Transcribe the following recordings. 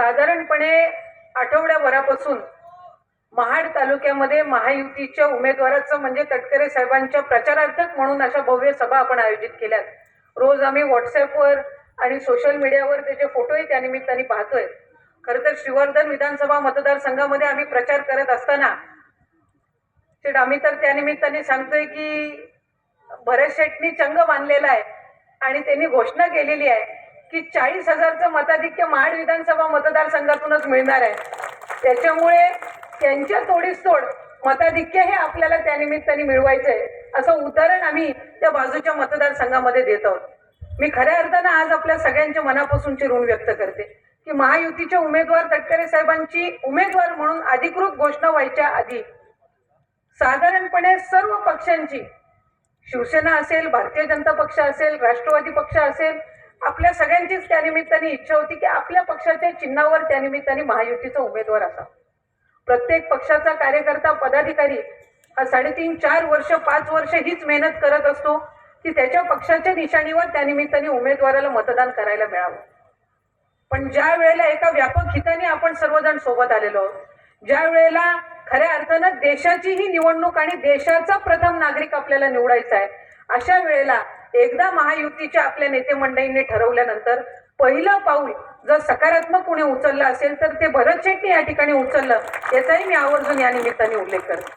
साधारणपणे आठवड्याभरापासून महाड तालुक्यामध्ये महायुतीच्या उमेदवाराचं म्हणजे तटकरे साहेबांच्या प्रचारार्थक म्हणून अशा भव्य सभा आपण आयोजित केल्यात. रोज आम्ही व्हॉट्सॲपवर आणि सोशल मीडियावर त्याचे फोटोही त्यानिमित्ताने पाहतोय. खरं तर श्रीवर्धन विधानसभा मतदारसंघामध्ये आम्ही प्रचार करत असताना आम्ही तर त्यानिमित्ताने सांगतोय की भरत शेटनी चंग बांधलेला आहे आणि त्यांनी घोषणा केलेली आहे. की चाळीस हजारचं मताधिक्य महाड विधानसभा मतदारसंघातूनच मिळणार आहे. त्याच्यामुळे त्यांच्या तोडीस तोड मताधिक्य हे आपल्याला त्यानिमित्ताने मिळवायचं आहे असं उदाहरण आम्ही त्या बाजूच्या मतदारसंघामध्ये देत आहोत. मी खऱ्या अर्थानं आज आपल्या सगळ्यांच्या मनापासूनचे ऋण व्यक्त करते की महायुतीचे उमेदवार तटकरे साहेबांची उमेदवार म्हणून अधिकृत घोषणा व्हायच्या आधी साधारणपणे सर्व पक्षांची शिवसेना असेल भारतीय जनता पक्ष असेल राष्ट्रवादी पक्ष असेल आपल्या सगळ्यांचीच त्यानिमित्ताने इच्छा होती की आपल्या पक्षाच्या चिन्हावर त्यानिमित्ताने महायुतीचा उमेदवार असा प्रत्येक पक्षाचा कार्यकर्ता पदाधिकारी हा साडेतीन चार वर्ष पाच वर्ष हीच मेहनत करत असतो की त्याच्या पक्षाच्या निशाणीवर त्यानिमित्ताने उमेदवाराला मतदान करायला मिळावं. पण ज्या वेळेला एका व्यापक हिताने आपण सर्वजण सोबत आलेलो आहोत ज्या वेळेला खऱ्या अर्थानं देशाची ही निवडणूक आणि देशाचा प्रथम नागरिक आपल्याला निवडायचा आहे अशा वेळेला एकदा महायुतीच्या आपल्या नेते मंडळींनी ठरवल्यानंतर पहिलं पाऊल जर सकारात्मक कोणी उचललं असेल तर ते भरत शेट्टी या ठिकाणी उचललं याचाही मी आवर्जून या निमित्ताने उल्लेख करते.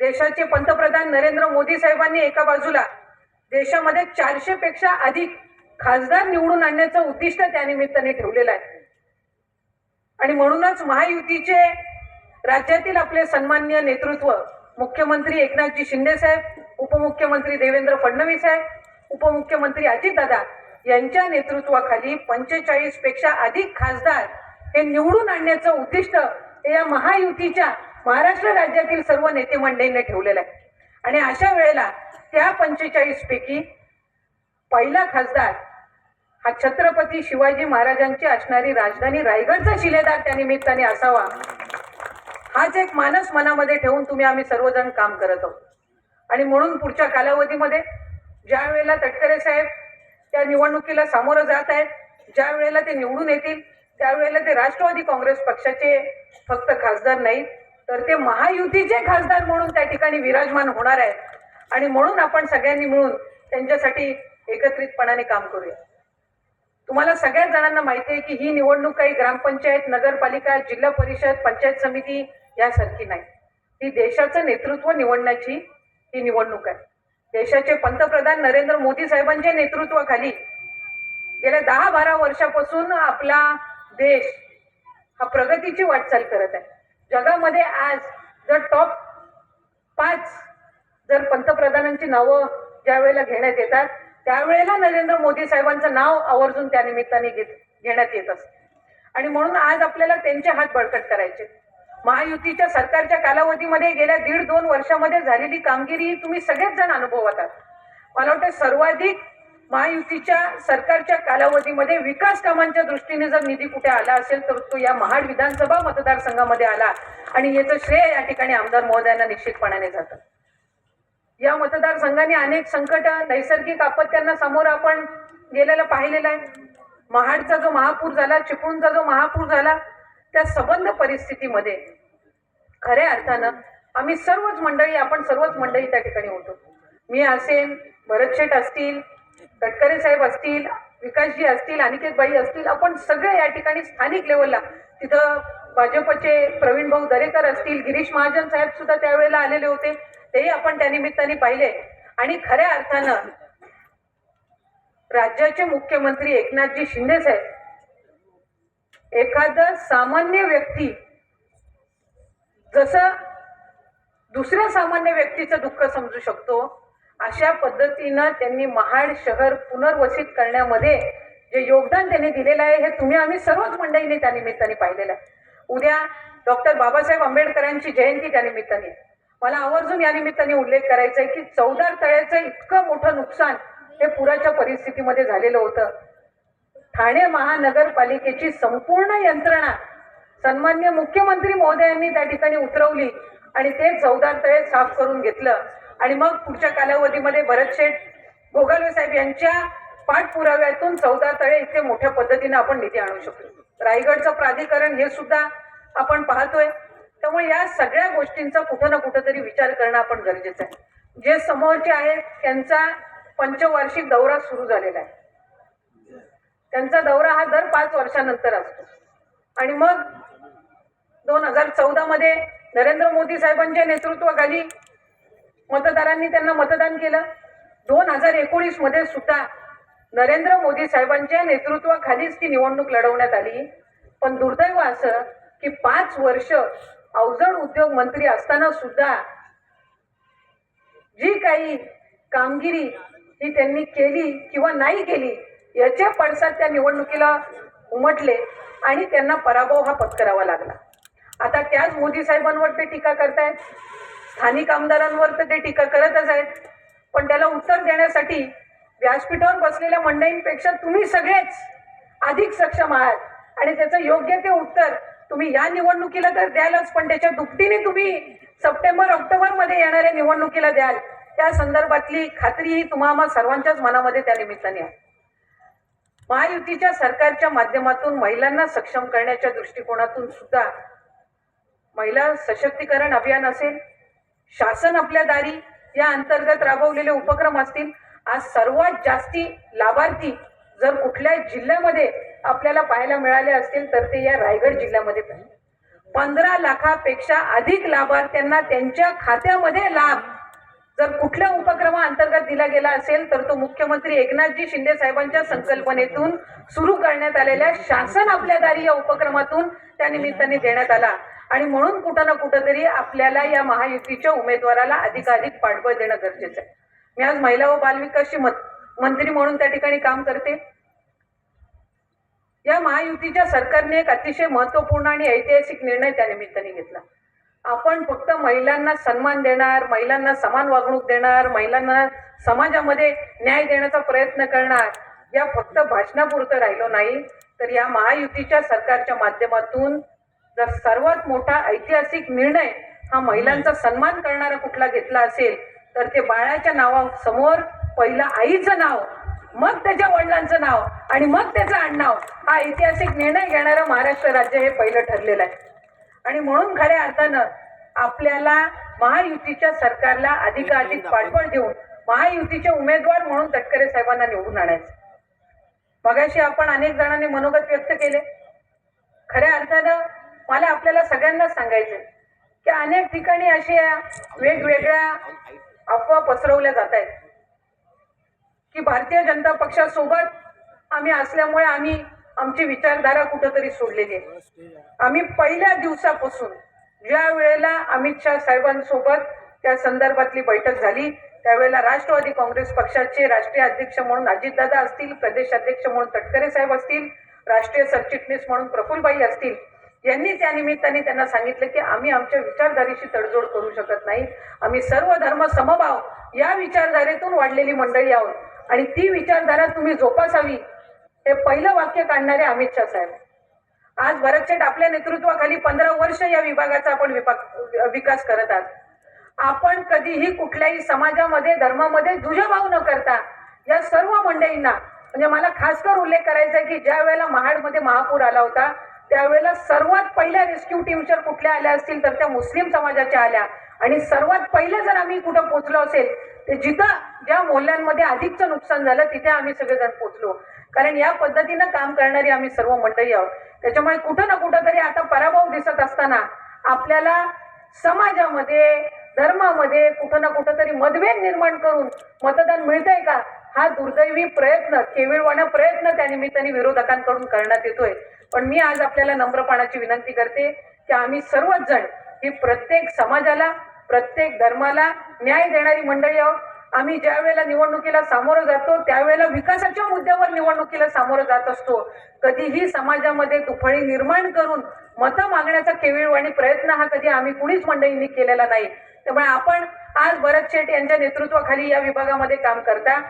देशाचे पंतप्रधान नरेंद्र मोदी साहेबांनी एका बाजूला देशामध्ये चारशे पेक्षा अधिक खासदार निवडून आणण्याचं उद्दिष्ट त्यानिमित्ताने ठेवलेलं आहे. आणि म्हणूनच महायुतीचे राज्यातील आपले सन्मान्य नेतृत्व मुख्यमंत्री एकनाथजी शिंदे साहेब उपमुख्यमंत्री देवेंद्र फडणवीस साहेब उपमुख्यमंत्री अजितदादा यांच्या नेतृत्वाखाली पंचेचाळीसपेक्षा अधिक खासदार हे निवडून आणण्याचं उद्दिष्ट या महायुतीच्या महाराष्ट्र राज्यातील सर्व नेते मंडळींनी ठेवलेलं आहे. आणि अशा वेळेला त्या पंचेचाळीस पैकी पहिला खासदार हा छत्रपती शिवाजी महाराजांची असणारी राजधानी रायगडचा शिलेदार त्या निमित्ताने असावा. हाच एक मानस मनामध्ये ठेवून तुम्ही आम्ही सर्वजण काम करत आहोत. आणि म्हणून पुढच्या कालावधीमध्ये ज्या वेळेला तटकरे साहेब त्या निवडणुकीला सामोरं जात आहेत ज्या वेळेला ते निवडून येतील त्यावेळेला ते राष्ट्रवादी काँग्रेस पक्षाचे फक्त खासदार नाहीत तर ते महायुतीचे खासदार म्हणून त्या ठिकाणी विराजमान होणार आहेत. आणि म्हणून आपण सगळ्यांनी मिळून त्यांच्यासाठी एकत्रितपणाने काम करूया. तुम्हाला सगळ्याच जणांना माहिती आहे की ही निवडणूक काही ग्रामपंचायत नगरपालिका जिल्हा परिषद पंचायत समिती यासारखी नाही. ही देशाचं नेतृत्व निवडण्याची ही निवडणूक आहे. देशाचे पंतप्रधान नरेंद्र मोदी साहेबांच्या नेतृत्वाखाली गेल्या दहा बारा वर्षापासून आपला देश हा प्रगतीची वाटचाल करत आहे. जगामध्ये आज जर टॉप पाच जर पंतप्रधानांची नावं ज्या वेळेला घेण्यात येतात त्यावेळेला नरेंद्र मोदी साहेबांचं नाव आवर्जून त्या निमित्ताने घेत घेण्यात येत असते. आणि म्हणून आज आपल्याला त्यांचे हात बळकट करायचे महायुतीच्या सरकारच्या कालावधीमध्ये गेल्या दीड दोन वर्षामध्ये झालेली कामगिरी तुम्ही सगळेच जण अनुभवत आहात. मला वाटतं सर्वाधिक महायुतीच्या सरकारच्या कालावधीमध्ये विकास कामांच्या दृष्टीने जर निधी कुठे आला असेल तर तो या महाड विधानसभा मतदारसंघामध्ये आला आणि याचं श्रेय या ठिकाणी आमदार महोदयांना निश्चितपणाने जातं. या मतदारसंघाने अनेक संकट नैसर्गिक आपत्त्यांना समोर आपण गेलेलं पाहिलेलं आहे. महाडचा जो महापूर झाला चिपळूणचा जो महापूर झाला त्या सबंध परिस्थितीमध्ये खऱ्या अर्थानं आम्ही सर्वच मंडळी आपण सर्वच मंडळी त्या ठिकाणी होतो. मी असेन भरत शेठ असतील तटकरे साहेब असतील विकासजी असतील अनिकेतबाई असतील आपण सगळे या ठिकाणी स्थानिक लेवलला तिथं भाजपचे प्रवीण भाऊ दरेकर असतील गिरीश महाजन साहेब सुद्धा त्यावेळेला आलेले होते. तेही आपण त्या निमित्ताने पाहिले. आणि खऱ्या अर्थानं राज्याचे मुख्यमंत्री एकनाथजी शिंदे साहेब एखादं सामान्य व्यक्ती जसं दुसऱ्या सामान्य व्यक्तीचं दुःख समजू शकतो अशा पद्धतीनं त्यांनी महाड शहर पुनर्वसित करण्यामध्ये जे योगदान त्यांनी दिलेलं आहे हे तुम्ही आम्ही सर्वच मंडळीने त्या निमित्ताने पाहिलेलं आहे. उद्या डॉक्टर बाबासाहेब आंबेडकरांची जयंती त्या निमित्ताने. मला आवर्जून या निमित्ताने उल्लेख करायचा आहे की चौदार तळ्याचं इतकं मोठं नुकसान हे पुराच्या परिस्थितीमध्ये झालेलं होतं. ठाणे महानगरपालिकेची संपूर्ण यंत्रणा सन्मान्य मुख्यमंत्री महोदयांनी त्या ठिकाणी उतरवली आणि ते चौदार तळे साफ करून घेतलं. आणि मग पुढच्या कालावधीमध्ये भरत शेठ गोगालवे साहेब यांच्या पाठपुराव्यातून चौदा तळे इथे मोठ्या पद्धतीने आपण निधी आणू शकतो रायगडचं प्राधिकरण हे सुद्धा आपण पाहतोय. त्यामुळे या सगळ्या गोष्टींचा कुठं ना कुठंतरी विचार करणं आपण गरजेचं आहे. जे समोरचे आहेत त्यांचा पंचवार्षिक दौरा सुरू झालेला आहे. त्यांचा दौरा हा दर पाच वर्षानंतर असतो. आणि मग दोन हजार चौदा मध्ये नरेंद्र मोदी साहेबांच्या नेतृत्वाखाली मतदारांनी त्यांना मतदान केलं. दोन हजार एकोणीसमध्ये सुद्धा नरेंद्र मोदी साहेबांच्या नेतृत्वाखालीच ती निवडणूक लढवण्यात आली. पण दुर्दैव असं की पाच वर्ष अवजड उद्योग मंत्री असताना सुद्धा जी काही कामगिरी ही त्यांनी केली किंवा नाही केली याचे पडसाद त्या निवडणुकीला उमटले आणि त्यांना पराभव हा पत्करावा लागला. आता त्याच मोदी साहेबांवर ते टीका करतायत. स्थानिक आमदारांवर तर ते टीका करतच आहेत. पण त्याला उत्तर देण्यासाठी व्यासपीठावर बसलेल्या मंडळींपेक्षा तुम्ही सगळेच अधिक सक्षम आहात. आणि त्याचं योग्य ते उत्तर तुम्ही या निवडणुकीला तर द्यालच पण त्याच्या दुपटीने तुम्ही सप्टेंबर ऑक्टोबरमध्ये येणाऱ्या निवडणुकीला द्याल. त्या संदर्भातली खात्री ही तुम्हा सर्वांच्याच मनामध्ये त्या निमित्ताने आहे. महायुतीच्या सरकारच्या माध्यमातून महिलांना सक्षम करण्याच्या दृष्टिकोनातून सुद्धा महिला सशक्तीकरण अभियान असेल शासन आपल्या दारी या अंतर्गत राबवलेले उपक्रम असतील आज सर्वात जास्ती लाभार्थी जर कुठल्या जिल्ह्यामध्ये आपल्याला पाहायला मिळाले असतील तर ते या रायगड जिल्ह्यामध्ये पंधरा लाखापेक्षा अधिक लाभार्थ्यांना त्यांच्या खात्यामध्ये लाभ जर कुठल्या उपक्रमाअंतर्गत दिला गेला असेल तर तो मुख्यमंत्री एकनाथजी शिंदे साहेबांच्या संकल्पनेतून सुरू करण्यात आलेल्या शासन आपल्या दारी या उपक्रमातून त्या निमित्ताने देण्यात आला. आणि म्हणून कुठं ना कुठंतरी आपल्याला या महायुतीच्या उमेदवाराला अधिकाधिक पाठबळ देणं गरजेचं आहे. मी आज महिला व बालविकासची मंत्री म्हणून त्या ठिकाणी काम करते. या महायुतीच्या सरकारने एक अतिशय महत्त्वपूर्ण आणि ऐतिहासिक निर्णय त्या निमित्ताने घेतला. आपण फक्त महिलांना सन्मान देणार महिलांना समान वागणूक देणार महिलांना समाजामध्ये न्याय देण्याचा प्रयत्न करणार या फक्त भाषणापुरतं राहिलो नाही तर या महायुतीच्या सरकारच्या माध्यमातून जर सर्वात मोठा ऐतिहासिक निर्णय हा महिलांचा सन्मान करणारा कुठला घेतला असेल तर ते बाळाच्या नावासमोर पहिलं आईचं नाव मग त्याच्या वडिलांचं नाव आणि मग त्याचं आडनाव हा ऐतिहासिक निर्णय घेणारं महाराष्ट्र राज्य हे पहिलं ठरलेलं आहे. आणि म्हणून खऱ्या अर्थानं आपल्याला महायुतीच्या सरकारला अधिकाधिक पाठबळ देऊन महायुतीचे उमेदवार म्हणून तटकरे साहेबांना निवडून आणायचं. मगाशी आपण अनेक जणांनी मनोगत व्यक्त केले. खऱ्या अर्थानं मला आपल्याला सगळ्यांना सांगायचं की अनेक ठिकाणी अशा वेगवेगळ्या अफवा पसरवल्या जात आहेत की भारतीय जनता पक्षासोबत आम्ही असल्यामुळे आम्ही आमची विचारधारा कुठंतरी सोडलेली आहे. आम्ही पहिल्या दिवसापासून ज्या वेळेला अमित शहा साहेबांसोबत त्या संदर्भातली बैठक झाली त्यावेळेला राष्ट्रवादी काँग्रेस पक्षाचे राष्ट्रीय अध्यक्ष म्हणून अजितदादा असतील प्रदेश अध्यक्ष म्हणून तटकरे साहेब असतील राष्ट्रीय सरचिटणीस म्हणून प्रफुल्लबाई असतील यांनी त्या निमित्ताने त्यांना सांगितलं की आम्ही आमच्या विचारधारेशी तडजोड करू शकत नाही. आम्ही सर्व धर्म समभाव या विचारधारेतून वाढलेली मंडळी आहोत आणि ती विचारधारा तुम्ही जोपासावी. हे पहिलं वाक्य काढणारे अमित शहा साहेब. आज भरतशेठ आपल्या नेतृत्वाखाली पंधरा वर्ष या विभागाचा आपण विभाग विकास करत आहात. आपण कधीही कुठल्याही समाजामध्ये धर्मामध्ये दुजाभाव न करता या सर्व मंडळींना म्हणजे मला खासकर उल्लेख करायचा आहे की ज्या वेळेला महाडमध्ये महापूर आला होता त्यावेळेला सर्वात पहिल्या रेस्क्यू टीमच्या कुठल्या आल्या असतील तर त्या मुस्लिम समाजाच्या आल्या. आणि सर्वात पहिले जर आम्ही कुठं पोहोचलो असेल तर जिथं ज्या मोहल्ल्यांमध्ये अधिकचं नुकसान झालं तिथे आम्ही सगळेजण पोहोचलो. कारण या पद्धतीनं काम करणारी आम्ही सर्व मंडळी आहोत. त्याच्यामुळे कुठं ना कुठं तरी आता पराभव दिसत असताना आपल्याला समाजामध्ये धर्मामध्ये कुठं ना कुठं तरी मतभेद निर्माण करून मतदान मिळतंय का? हा दुर्दैवी प्रयत्न केविळवाणा प्रयत्न त्या निमित्ताने विरोधकांकडून करण्यात येतोय. पण मी आज आपल्याला नम्रपणाची विनंती करते की आम्ही सर्वच जण ही प्रत्येक समाजाला प्रत्येक धर्माला न्याय देणारी मंडळी आहोत. आम्ही ज्या वेळेला निवडणुकीला सामोरं जातो त्यावेळेला विकासाच्या मुद्द्यावर निवडणुकीला सामोरं जात असतो. कधीही समाजामध्ये दुफळी निर्माण करून मतं मागण्याचा केविळवाणी प्रयत्न हा कधी आम्ही कुणीच मंडळींनी केलेला नाही. त्यामुळे आपण आज भरत शेठ यांच्या नेतृत्वाखाली या विभागामध्ये काम करता.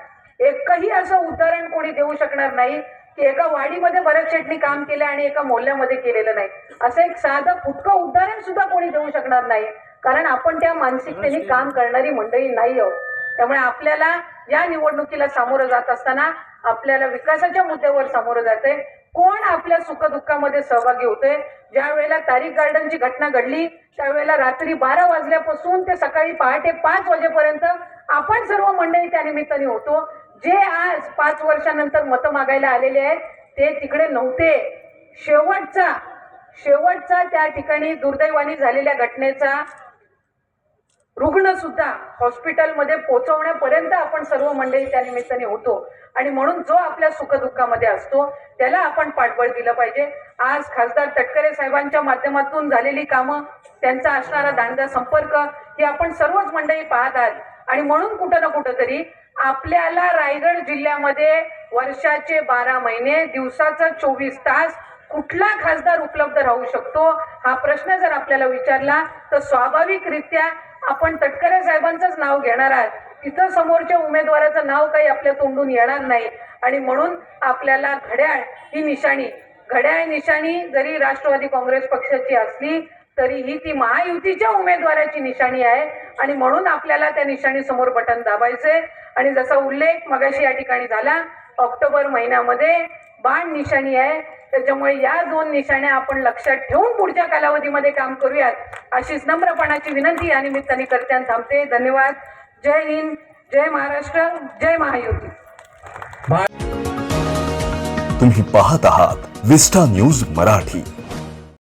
एकही असं उदाहरण कोणी देऊ शकणार नाही की एका वाडीमध्ये भरत शेठनी काम केलं आणि एका मोहल्ल्यामध्ये केलेलं नाही. असं एक साधं फुटकं उदाहरण सुद्धा कोणी देऊ शकणार नाही. कारण आपण त्या मानसिकतेने काम करणारी मंडळी नाही आहोत. त्यामुळे आपल्याला या निवडणुकीला सामोरं जात असताना आपल्याला विकासाच्या मुद्द्यावर सामोरं जाते कोण आपल्या सुखदुःखामध्ये सहभागी होते ज्या वेळेला तारीख गार्डनची घटना घडली त्यावेळेला रात्री बारा वाजल्यापासून ते सकाळी पहाटे पाच वाजेपर्यंत आपण सर्व मंडळी त्या निमित्ताने होतो. जे आज पाच वर्षानंतर मतं मागायला आलेले आहेत ते तिकडे नव्हते. शेवटचा शेवटचा त्या ठिकाणी दुर्दैवानी झालेल्या घटनेचा रुग्ण सुद्धा हॉस्पिटलमध्ये पोहोचवण्यापर्यंत आपण सर्व मंडळी त्या निमित्ताने होतो. आणि म्हणून जो आपल्या सुखदुःखामध्ये असतो त्याला आपण पाठबळ दिलं पाहिजे. आज खासदार तटकरे साहेबांच्या माध्यमातून झालेली कामं त्यांचा असणारा दांडा संपर्क हे आपण सर्वच मंडळी पाहत आहात. आणि म्हणून कुठं ना कुठं तरी आपल्याला रायगड जिल्ह्यामध्ये वर्षाचे बारा महिने दिवसाचा चोवीस तास कुठला खासदार उपलब्ध राहू शकतो? हा प्रश्न जर आपल्याला विचारला तर स्वाभाविकरित्या आपण तटकरे साहेबांचंच नाव घेणार आहात. तिथं समोरच्या उमेदवाराचं नाव काही आपल्या तोंडून येणार नाही. आणि म्हणून आपल्याला घड्याळ ही निशाणी घड्याळ निशाणी जरी राष्ट्रवादी काँग्रेस पक्षाची असली तरीही ती महायुतीच्या उमेदवाराची निशाणी आहे. आणि म्हणून आपल्याला त्या निशाणी समोर बटन दाबायचंय. आणि जसा उल्लेख मगाशी या ठिकाणी झाला ऑक्टोबर महिन्यामध्ये बाण निशाणी आहे. त्याच्यामुळे या दोन निशाण्या आपण लक्षात ठेवून पुढच्या कालावधीमध्ये काम करूयात. अशीच नम्रपणाची विनंती या निमित्ताने करते आणि थांबते. धन्यवाद. जय हिंद. जय महाराष्ट्र. जय महायुती. तुम्ही पाहत आहात विस्टा न्यूज मराठी.